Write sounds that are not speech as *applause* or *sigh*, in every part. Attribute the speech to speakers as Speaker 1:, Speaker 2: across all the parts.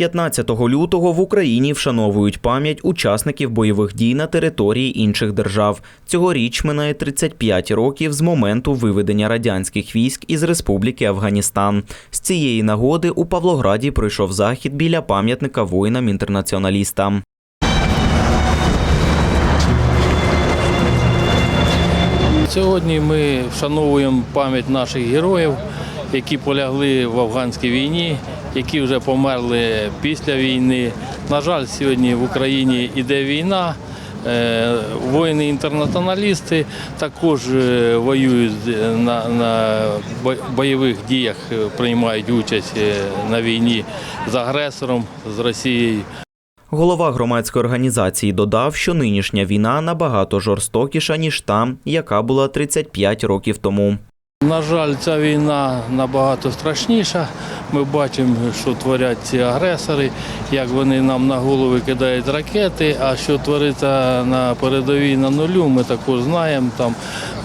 Speaker 1: 15 лютого в Україні вшановують пам'ять учасників бойових дій на території інших держав. Цьогоріч минає 35 років з моменту виведення радянських військ із Республіки Афганістан. З цієї нагоди у Павлограді пройшов захід біля пам'ятника воїнам-інтернаціоналістам.
Speaker 2: Сьогодні ми вшановуємо пам'ять наших героїв, які полягли в афганській війні, які вже померли після війни. На жаль, сьогодні в Україні йде війна. Е, Воїни-інтернаціоналісти також е, воюють на, на бойових діях, е, приймають участь е, на війні з агресором, з Росією.
Speaker 1: Голова громадської організації додав, що нинішня війна набагато жорстокіша, ніж та, яка була 35 років тому.
Speaker 2: На жаль, ця війна набагато страшніша. Ми бачимо, що творять ці агресори, як вони нам на голови кидають ракети. А що твориться на передовій на нулю, ми також знаємо. Там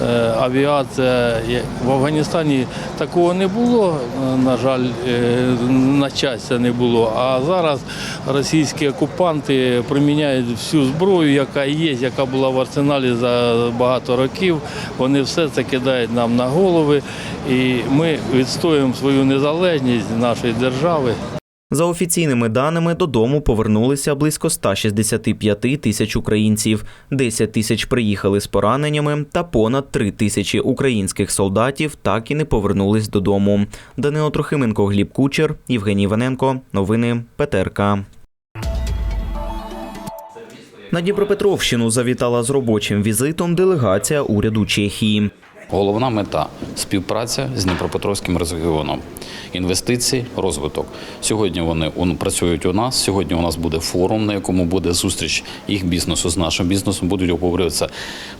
Speaker 2: е, авіація в Афганістані такого не було. На жаль, е, на щастя не було. А зараз російські окупанти приміняють всю зброю, яка є, яка була в арсеналі за багато років. Вони все це кидають нам на голови, і ми відстоюємо свою незалежність нашої держави.
Speaker 1: За офіційними даними, додому повернулися близько 165 тисяч українців. 10 тисяч приїхали з пораненнями, та понад 3 тисячі українських солдатів так і не повернулись додому. Данило Трохименко, Гліб Кучер, Євгеній Іваненко. Новини ПТРК. На Дніпропетровщину завітала з робочим візитом делегація уряду Чехії.
Speaker 3: Головна мета співпраця з Дніпропетровським регіоном, інвестиції, розвиток. Сьогодні вони працюють у нас. Сьогодні у нас буде форум, на якому буде зустріч їх бізнесу з нашим бізнесом. Будуть обговорюватися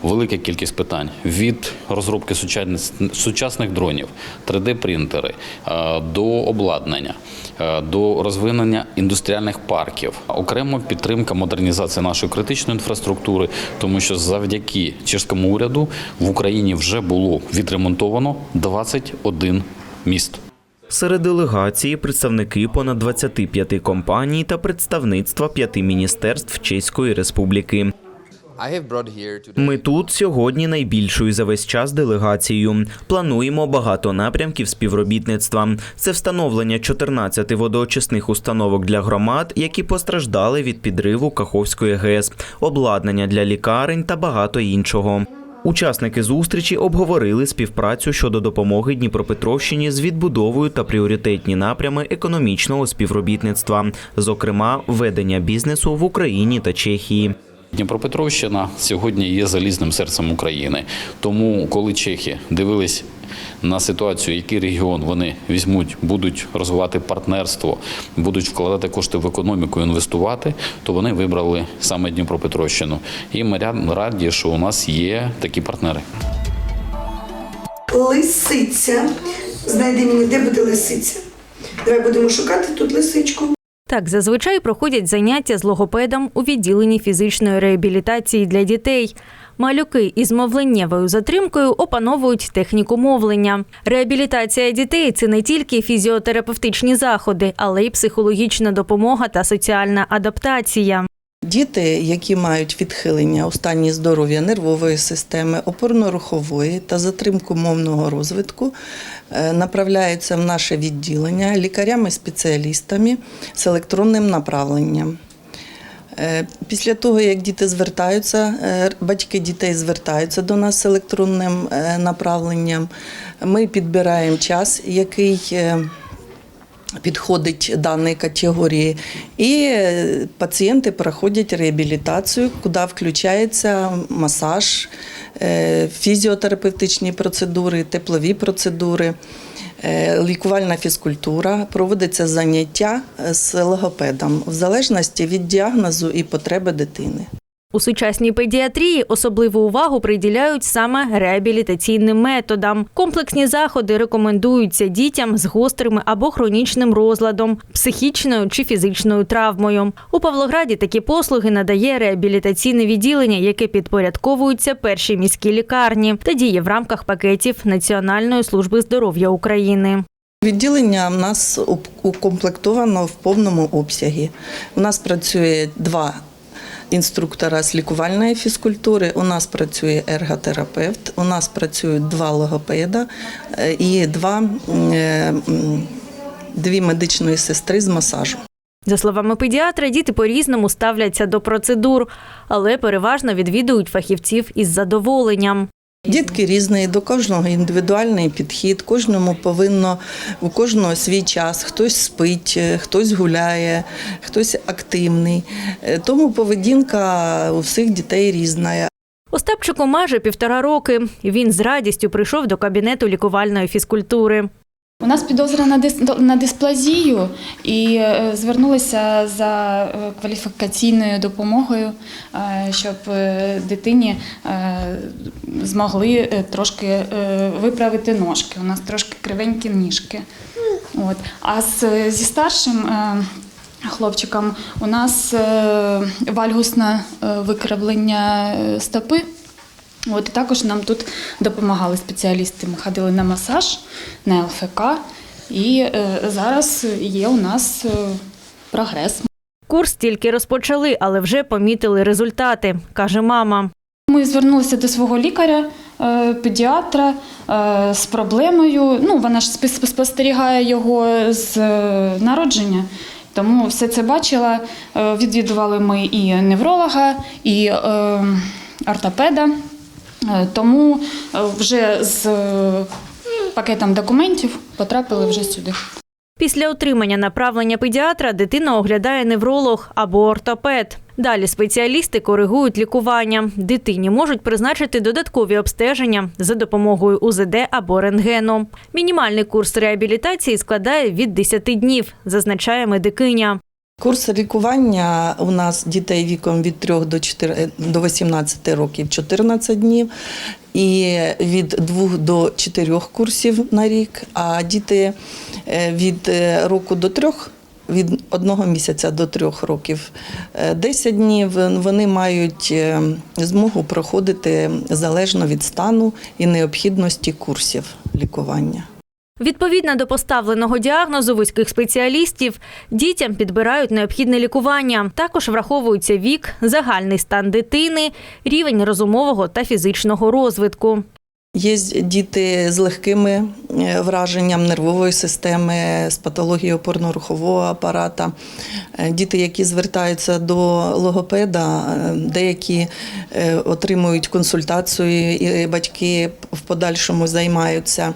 Speaker 3: велика кількість питань від розробки сучасних- дронів, 3D-принтери е, до обладнання, е, до розвинення індустріальних парків, окремо підтримка модернізації нашої критичної інфраструктури, тому що завдяки чеському уряду в Україні вже було відремонтовано 21 міст.
Speaker 1: Серед делегації представники понад 25 компаній та представництва п'яти міністерств Чеської Республіки. Ми тут сьогодні найбільшою за весь час делегацією. Плануємо багато напрямків співробітництва. Це встановлення 14 водоочисних установок для громад, які постраждали від підриву Каховської ГЕС, обладнання для лікарень та багато іншого. Учасники зустрічі обговорили співпрацю щодо допомоги Дніпропетровщині з відбудовою та пріоритетні напрями економічного співробітництва, зокрема ведення бізнесу в Україні та Чехії.
Speaker 3: Дніпропетровщина сьогодні є залізним серцем України. Тому, коли чехи дивились на ситуацію, який регіон вони візьмуть, будуть розвивати партнерство, будуть вкладати кошти в економіку, інвестувати, то вони вибрали саме Дніпропетровщину. І ми раді, що у нас є такі партнери.
Speaker 4: Лисиця. Знайди мені, де буде лисиця. Давай будемо шукати тут лисичку.
Speaker 5: Так, зазвичай проходять заняття з логопедом у відділенні фізичної реабілітації для дітей. Малюки із мовленнєвою затримкою опановують техніку мовлення. Реабілітація дітей це не тільки фізіотерапевтичні заходи, але й психологічна допомога та соціальна адаптація.
Speaker 6: Діти, які мають відхилення у стані здоров'я нервової системи, опорно-рухової та затримку мовного розвитку, е, направляються в наше відділення лікарями-спеціалістами з електронним направленням. Е, Після того, як діти звертаються, е, батьки дітей звертаються до нас з електронним направленням, ми підбираємо час, який підходить даної категорії, і е, пацієнти проходять реабілітацію, куди включається масаж, е, фізіотерапевтичні процедури, теплові процедури. е, Лікувальна фізкультура, проводиться заняття з логопедом в залежності від діагнозу і потреби дитини.
Speaker 5: У сучасній педіатрії особливу увагу приділяють саме реабілітаційним методам. Комплексні заходи рекомендуються дітям з гострим або хронічним розладом, психічною чи фізичною травмою. У Павлограді такі послуги надає реабілітаційне відділення, яке підпорядковується першій міській лікарні та діє в рамках пакетів Національної служби здоров'я України.
Speaker 6: Відділення в нас укомплектовано в повному обсягі. У нас працює два інструктора з лікувальної фізкультури, у нас працює ерготерапевт, у нас працюють два логопеда е, і два, е, дві медичної сестри з масажу.
Speaker 5: За словами педіатра, діти по-різному ставляться до процедур, але переважно відвідують фахівців із задоволенням.
Speaker 6: Дітки різні, до кожного індивідуальний підхід, кожному повинно у кожного свій час. Хтось спить, е, хтось гуляє, хтось активний. Е, Тому поведінка у всіх дітей різна.
Speaker 5: Остапчику майже півтора роки. Він з радістю прийшов до кабінету лікувальної фізкультури.
Speaker 7: У нас підозра на дис- на дисплазію і е, звернулися за е, кваліфікаційною допомогою, е, щоб дитині змогли трошки виправити ножки. У нас трошки кривенькі ніжки. От. А з, зі старшим хлопчиком у нас вальгусне викривлення стопи. От і також нам тут допомагали спеціалісти. Ми ходили на масаж, на ЛФК, і е, зараз є у нас е, прогрес.
Speaker 5: Курс тільки розпочали, але вже помітили результати, каже мама.
Speaker 7: Ми звернулися до свого лікаря, е, педіатра е, з проблемою. Ну, вона ж спос- спостерігає його з народження. Тому все це бачила. Відвідували ми і невролога, і ортопеда. Е, Тому е, вже з е, пакетом документів потрапили вже сюди.
Speaker 5: Після отримання направлення педіатра дитину оглядає невролог або ортопед. Далі спеціалісти коригують лікування. Дитині можуть призначити додаткові обстеження за допомогою УЗД або рентгену. Мінімальний курс реабілітації складає від 10 днів, зазначає медикиня.
Speaker 6: Курс лікування у нас дітей віком від 3 до 4, до 18 років 14 днів і від 2 до 4 курсів на рік, а діти е, від е, року до 3 від одного місяця до трьох років е, 10 днів вони мають е, змогу проходити залежно від стану і необхідності курсів лікування.
Speaker 5: Відповідно до поставленого діагнозу вузьких спеціалістів, дітям підбирають необхідне лікування. Також враховується вік, загальний стан дитини, рівень розумового та фізичного розвитку.
Speaker 6: Є діти з легкими е, враженням нервової системи, з патологією опорно-рухового апарата, Е, діти, які звертаються до логопеда, е, деякі отримують консультацію, і батьки в подальшому займаються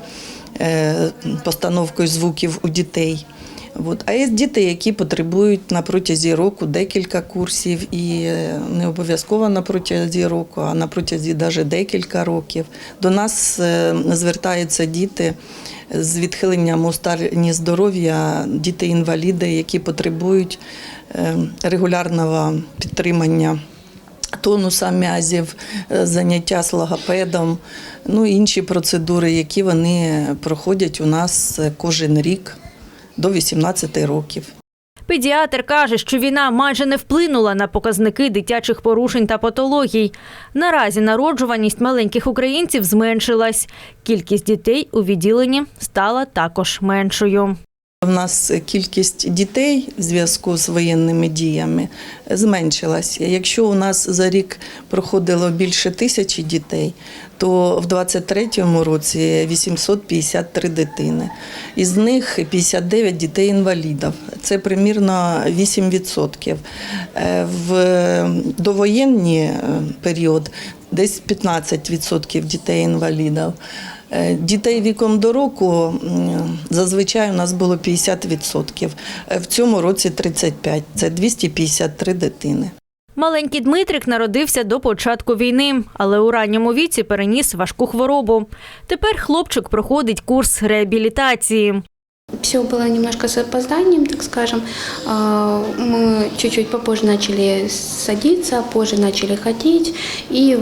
Speaker 6: постановкою звуків у дітей. От. А є діти, які потребують на протязі року декілька курсів, і е, не обов'язково на протязі року, а на протязі навіть декілька років. До нас е, звертаються діти з відхиленням у стані здоров'я, діти-інваліди, які потребують е, регулярного підтримання. Тонуса м'язів, е, заняття з логопедом, ну інші процедури, які вони проходять у нас кожен рік до 18 років.
Speaker 5: Педіатр каже, що війна майже не вплинула на показники дитячих порушень та патологій. Наразі народжуваність маленьких українців зменшилась. Кількість дітей у відділенні стала також меншою.
Speaker 6: У нас кількість дітей в зв'язку з воєнними діями зменшилася. Якщо у нас за рік проходило більше тисячі дітей, то в 2023 році 853 дитини. Із них 59 дітей-інвалідів. Це примірно 8%. Е, В довоєнний е, період десь 15% дітей-інвалідів. Е, Дітей віком до року зазвичай у нас було 50%. Е, В цьому році 35%. Це 253 дитини.
Speaker 5: Маленький Дмитрик народився до початку війни, але у ранньому віці переніс важку хворобу. Тепер хлопчик проходить курс реабілітації.
Speaker 8: Все было немножко с опозданием, так скажем. Мы чуть-чуть попозже начали садиться, позже начали ходить. И,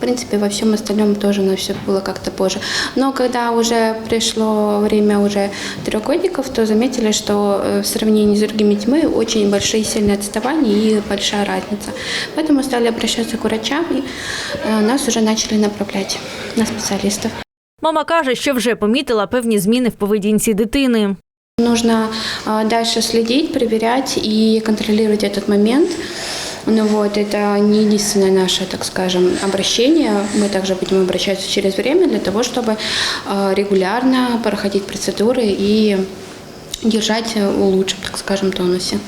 Speaker 8: принципе, во всем остальном тоже у нас все было как-то позже. Но когда уже пришло время уже трехгодиков, то заметили, что э, в сравнении с другими детьми очень большие сильные отставания и большая разница. Поэтому стали обращаться к врачам, и э, нас уже начали направлять на специалистов.
Speaker 5: Мама каже, що вже помітила певні зміни в поведінці дитини.
Speaker 8: Нужно а, дальше следить, проверять и контролировать этот момент. Ну вот, это не единственное наше, так скажем, обращение. Мы также будем обращаться через время для того, чтобы а, регулярно проходить процедуры и держать у лучшем, так скажем, тонусе.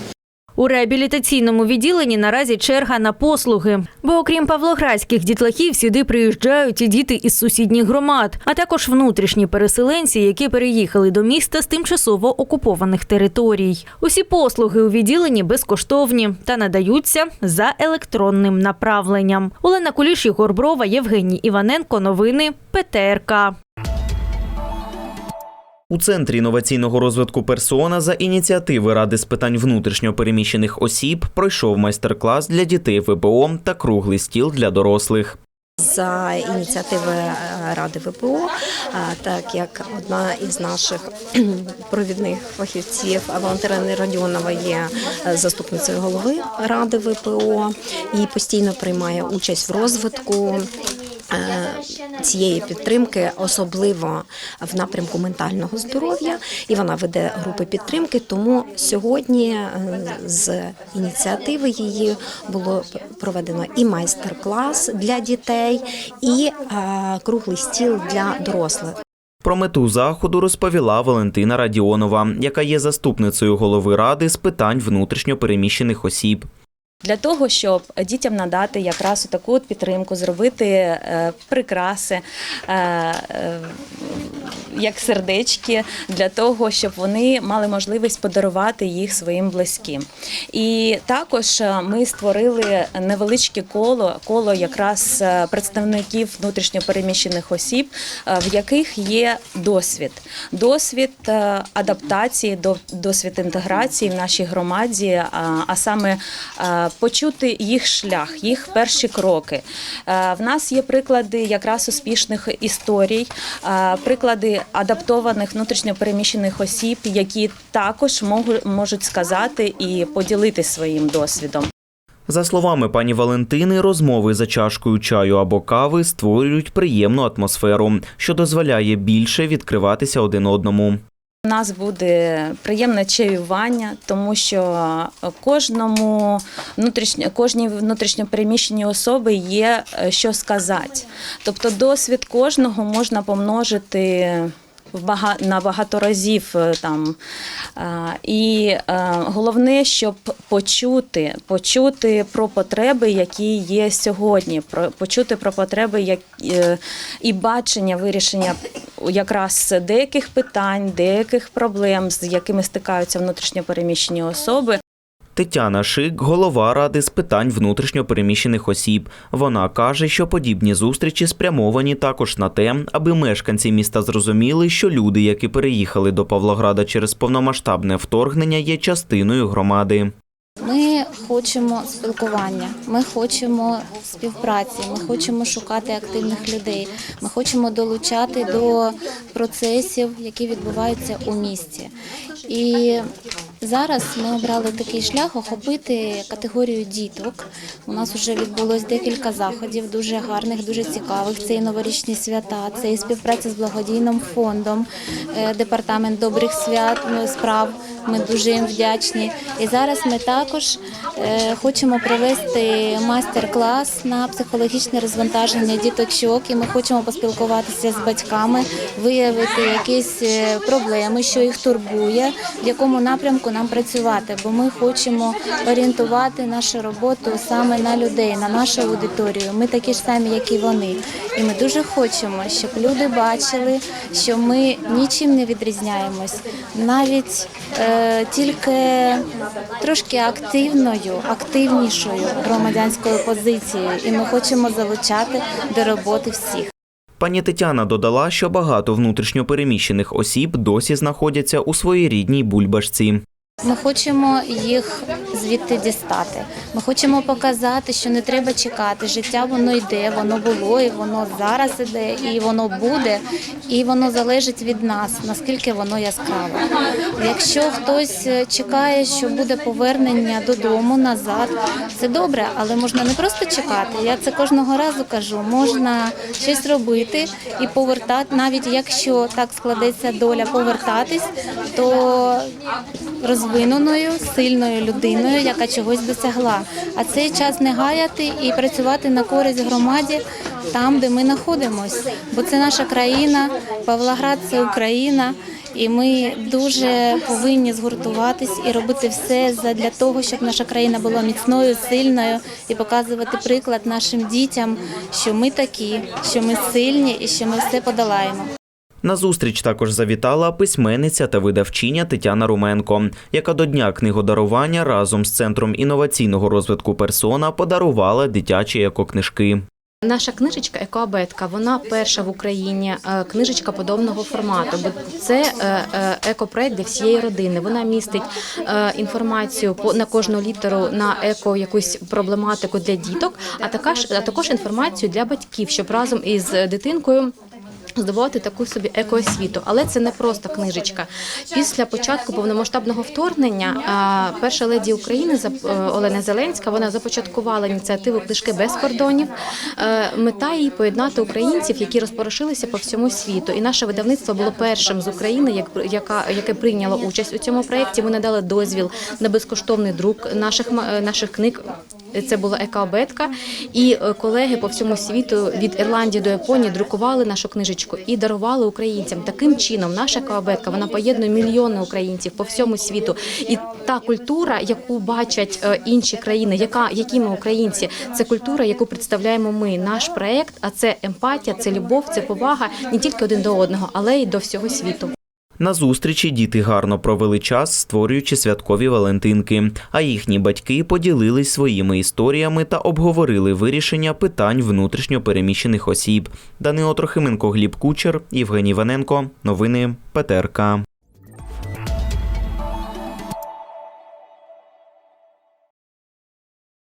Speaker 5: У реабілітаційному відділенні наразі черга на послуги. Бо окрім павлоградських дітлахів, сюди приїжджають і діти із сусідніх громад, а також внутрішні переселенці, які переїхали до міста з тимчасово окупованих територій. Усі послуги у відділенні безкоштовні та надаються за електронним направленням. Олена Куліш, Єгор Брова, Євгеній Іваненко. Новини ПТРК.
Speaker 1: У центрі інноваційного розвитку персона за ініціативи Ради з питань внутрішньо переміщених осіб пройшов майстер-клас для дітей ВПО та круглий стіл для дорослих.
Speaker 9: за ініціативи е, Ради ВПО, е, так як одна із наших *clears throat* провідних фахівців Валентина Радіонова є е, заступницею голови Ради ВПО і постійно приймає участь в розвитку. Е, Цієї підтримки, особливо в напрямку ментального здоров'я, і вона веде групи підтримки. Тому сьогодні е, з ініціативи її було проведено і майстер-клас для дітей, і е, круглий стіл для дорослих.
Speaker 1: Про мету заходу розповіла Валентина Радіонова, яка є заступницею голови ради з питань внутрішньо переміщених осіб.
Speaker 10: Для того, щоб дітям надати якраз таку от підтримку, зробити е, прикраси. е, е, Як сердечки для того, щоб вони мали можливість подарувати їх своїм близьким. І також ми створили невеличке коло, коло якраз представників внутрішньопереміщених осіб, в яких є досвід, досвід адаптації, досвід інтеграції в нашій громаді, а, саме почути їх шлях, їх перші кроки. Е, В нас є приклади якраз успішних історій, е, приклади адаптованих внутрішньопереміщених осіб, які також можуть сказати і поділитися своїм досвідом.
Speaker 1: За словами пані Валентини, розмови за чашкою чаю або кави створюють приємну атмосферу, що дозволяє більше відкриватися один одному.
Speaker 10: У нас буде приємне чаювання, тому що кожному внутрішньо кожній внутрішньопереміщеній особи є е, що сказати. Тобто досвід кожного можна помножити. в бага- на багато разів е, там і е, головне, щоб почути, почути про потреби, які є сьогодні, про почути про потреби, як і бачення вирішення якраз деяких питань, деяких проблем, з якими стикаються внутрішньо переміщені особи.
Speaker 1: Тетяна Шик, голова ради з питань внутрішньо переміщених осіб. Вона каже, що подібні зустрічі спрямовані також на те, аби мешканці міста зрозуміли, що люди, які переїхали до Павлограда через повномасштабне вторгнення, є частиною громади.
Speaker 11: Ми хочемо спілкування, ми хочемо співпраці, ми хочемо шукати активних людей. Ми хочемо долучати до процесів, які відбуваються у місті. І зараз ми обрали такий шлях охопити категорію діток. У нас вже відбулось декілька заходів, дуже гарних, дуже цікавих. Це і новорічні свята, це і співпраця з благодійним фондом, е, департамент добрих свят ну, справ. Ми дуже їм вдячні. І зараз ми також е, хочемо провести майстер-клас на психологічне розвантаження діточок. І ми хочемо поспілкуватися з батьками, виявити якісь е, проблеми, що їх турбує, в якому напрямку нам працювати. Бо ми хочемо орієнтувати нашу роботу саме на людей, на нашу аудиторію. Ми такі ж самі, як і вони. І ми дуже хочемо, щоб люди бачили, що ми нічим не відрізняємось, навіть е, тільки трошки активною, активнішою громадянською позицією. І ми хочемо залучати до роботи всіх.
Speaker 1: Пані Тетяна додала, що багато внутрішньо переміщених осіб досі знаходяться у своїй рідній бульбашці.
Speaker 11: Ми хочемо їх звідти дістати. Ми хочемо показати, що не треба чекати. Життя воно йде, воно було, і воно зараз іде, і воно буде, і воно залежить від нас, наскільки воно яскраве. Якщо хтось е, чекає, що буде повернення додому назад, це добре, але можна не просто чекати. Я це кожного разу кажу. Можна щось робити і повертати, навіть якщо так складеться доля повертатись, то розвиненою, сильною людиною, яка чогось досягла. А цей час не гаяти і працювати на користь громаді там, де ми знаходимося. Бо це наша країна, Павлоград це Україна. І ми дуже повинні згуртуватись і робити все для того, щоб наша країна була міцною, сильною і показувати приклад нашим дітям, що ми такі, що ми сильні і що ми все подолаємо.
Speaker 1: На зустріч також завітала письменниця та видавчиня Тетяна Руменко, яка до дня книгодарування разом з центром інноваційного розвитку персона подарувала дитячі екокнижки.
Speaker 10: Наша книжечка Екоабетка, вона перша в Україні е, книжечка подобного формату, бо це е, е, екопроект для всієї родини. Вона містить інформацію на кожну літеру на еко якусь проблематику для діток, а також інформацію для батьків, щоб разом із дитинкою. Здобувати таку собі екоосвіту, але це не просто книжечка. Після початку повномасштабного вторгнення перша леді України е, Олена Зеленська вона започаткувала ініціативу книжки без кордонів. Е, Мета її поєднати українців, які розпорошилися по всьому світу. І наше видавництво було першим з України, як яка яке прийняло участь у цьому проєкті. Ми надали дозвіл на безкоштовний друк наших е, наших книг. Це була екоабетка, і колеги по всьому світу від Ірландії до Японії друкували нашу книжечку і дарували українцям. Таким чином, наша екоабетка вона поєднує мільйони українців по всьому світу. І та культура, яку бачать е, інші країни, яка які ми українці, це культура, яку представляємо ми. Наш проект, а це емпатія, це любов, це повага не тільки один до одного, але й до всього світу.
Speaker 1: На зустрічі діти гарно провели час, створюючи святкові валентинки, а їхні батьки поділились своїми історіями та обговорили вирішення питань внутрішньо переміщених осіб. Данило Трохименко, Гліб Кучер, Євгеній Ваненко. Новини ПТРК.